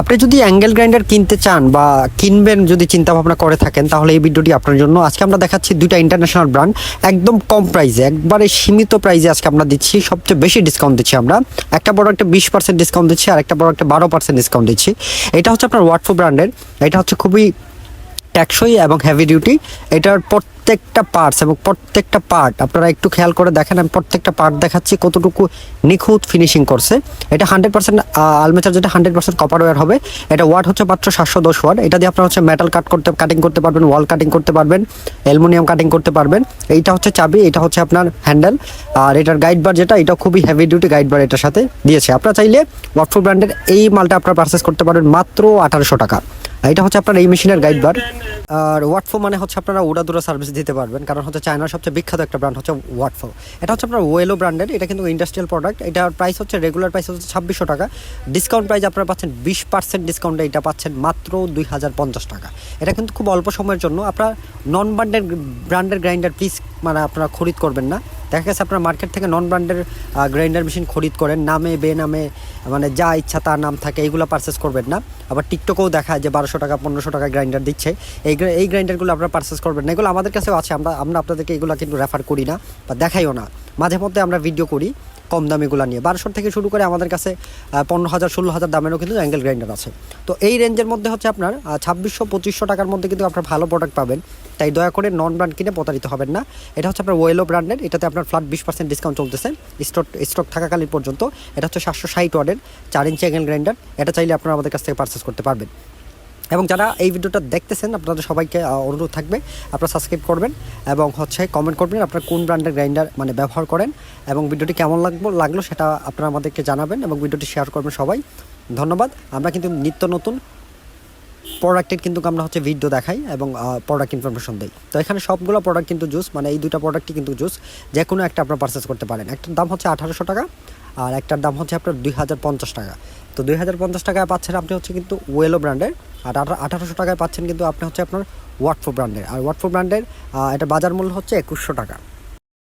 আপনি যদি angle grinder কিনতে চান বা কিনবেন যদি চিন্তা ভাবনা করে থাকেন, তাহলে এই ভিডিওটি আপনার জন্য। আজকে আমরা দেখাচ্ছি দুইটা ইন্টারন্যাশনাল ব্র্যান্ড একদম কম প্রাইসে একবারে সীমিত প্রাইসে আজকে আমরা দিচ্ছি। সবচেয়ে বেশি ডিসকাউন্ট দিচ্ছি আমরা। একটা প্রোডাক্টে বিশ পার্সেন্ট ডিসকাউন্ট দিচ্ছি আর একটা প্রোডাক্টে বারো পার্সেন্ট ডিসকাউন্ট দিচ্ছি। এটা হচ্ছে আপনার ওয়াটফো ব্র্যান্ডের এটা হচ্ছে খুবই টেকসই এবং হেভি ডিউটি এটার প্রত্যেকটা পার্টস এবং প্রত্যেকটা পার্ট আপনারা একটু খেয়াল করে দেখেন, আমি প্রত্যেকটা পার্ট দেখাচ্ছি কতটুকু নিখুঁত ফিনিশিং করছে। এটা হান্ড্রেড পার্সেন্ট আলমেচার যেটা হান্ড্রেড পার্সেন্ট কপার ওয়ার হবে, এটা ওয়াট হচ্ছে মাত্র সাতশো দশ ওয়াট এটা দিয়ে আপনারা হচ্ছে মেটাল কাট করতে কাটিং করতে পারবেন ওয়াল কাটিং করতে পারবেন অ্যালুমিনিয়াম কাটিং করতে পারবেন। এইটা হচ্ছে চাবি, এটা হচ্ছে আপনার হ্যান্ডেল আর এটার গাইড বার যেটা এটা খুবই হেভি ডিউটি গাইড বার এটার সাথে দিয়েছে। আপনারা চাইলে ওয়াটফুল ব্র্যান্ডের এই মালটা আপনারা পারচেস করতে পারবেন মাত্র আঠারোশো টাকা। এটা হচ্ছে আপনার এই মেশিনের গাইড বার আর ওয়াটফো মানে হচ্ছে আপনারা উড়াদুরা সার্ভিস দিতে পারবেন, কারণ হচ্ছে চায়নার সবচেয়ে বিখ্যাত একটা ব্র্যান্ড হচ্ছে ওয়াটফো এটা হচ্ছে আপনার ওয়েলো ব্র্যান্ডের এটা কিন্তু ইন্ডাস্ট্রিয়াল প্রোডাক্ট এটার প্রাইস হচ্ছে রেগুলার প্রাইস হচ্ছে ছাব্বিশশো টাকা। ডিসকাউন্ট প্রাইস আপনারা পাচ্ছেন বিশ পার্সেন্ট ডিসকাউন্টে এটা পাচ্ছেন মাত্র দুই হাজার পঞ্চাশ টাকা। এটা কিন্তু খুব অল্প সময়ের জন্য। আপনার নন ব্র্যান্ডের ব্র্যান্ডের গ্রাইন্ডার প্লিজ মানে আপনারা খরিদ করবেন না। দেখা গেছে আপনার মার্কেট থেকে নন ব্র্যান্ডের গ্রাইন্ডার মেশিন খরিদ করেন, নামে বে নামে মানে যা ইচ্ছা তার নাম থাকে, এইগুলো পারচেস করবেন না। আবার টিকটকেও দেখায় যে বারোশো টাকা, পনেরোশো টাকা গ্রাইন্ডার দিচ্ছে। এই এই গ্রাইন্ডারগুলো আপনারা পারচেস করবেন না। এগুলো আমাদের কাছেও আছে, আমরা আমরা আপনাদেরকে এগুলো কিন্তু রেফার করি না বা দেখাইও না। মাঝে মধ্যে আমরা ভিডিও করি। কম দামিগুলো নিয়ে। বারোশোর থেকে শুরু করে আমাদের কাছে পনেরো হাজার ষোলো হাজার দামেরও কিন্তু অ্যাঙ্গেল গ্রাইন্ডার আছে। তো এই রেঞ্জের মধ্যে হচ্ছে আপনার ছাব্বিশশো, পঁচিশশো টাকার মধ্যে কিন্তু আপনার ভালো প্রোডাক্ট পাবেন। তাই দয়া করে নন ব্র্যান্ড কিনে প্রতারিত হবেন না। এটা হচ্ছে আপনার ওয়েলো ব্র্যান্ডের এটাতে আপনার ফ্ল্যাট বিশ পার্সেন্ট ডিসকাউন্ট চলতেছে। স্টক স্টক থাকাকালীন পর্যন্ত। এটা হচ্ছে সাতশো ষাট ওয়ার্ডের চার ইঞ্চি অ্যাঙ্গেল গ্রাইন্ডার। এটা চাইলে আপনারা আমাদের কাছ থেকে পারচেস করতে পারবেন। এবং যারা এই ভিডিওটা দেখতেছেন, আপনাদের সবাইকে অনুরোধ থাকবে, আপনারা সাবস্ক্রাইব করবেন এবং হচ্ছে কমেন্ট করবেন আপনারা কোন ব্র্যান্ডের গ্রাইন্ডার মানে ব্যবহার করেন এবং ভিডিওটি কেমন লাগল লাগল সেটা আপনারা আমাদেরকে জানাবেন এবং ভিডিওটি শেয়ার করবেন সবাই। ধন্যবাদ। আমরা কিন্তু নিত্য নতুন প্রোডাক্টের কিন্তু আমরা হচ্ছে ভিডিও দেখাই এবং প্রোডাক্ট ইনফরমেশন দিই। তো এখানে সবগুলো প্রোডাক্ট কিন্তু জুস মানে এই দুটো প্রোডাক্টই কিন্তু জুস যে কোনো একটা আপনারা পারচেস করতে পারেন। একটার দাম হচ্ছে আঠারোশো টাকা আর একটার দাম হচ্ছে আপনার দুই হাজার পঞ্চাশ টাকা। তো দুই হাজার পঞ্চাশ টাকায় পাচ্ছেন আপনি হচ্ছে কিন্তু ওয়েলো ব্র্যান্ডের, আর আঠারোশো টাকায় পাচ্ছেন কিন্তু আপনি হচ্ছে আপনার ওয়াটফো ব্র্যান্ডের। আর ওয়াটফো ব্র্যান্ডের এটা বাজার মূল্য হচ্ছে একুশশো টাকা।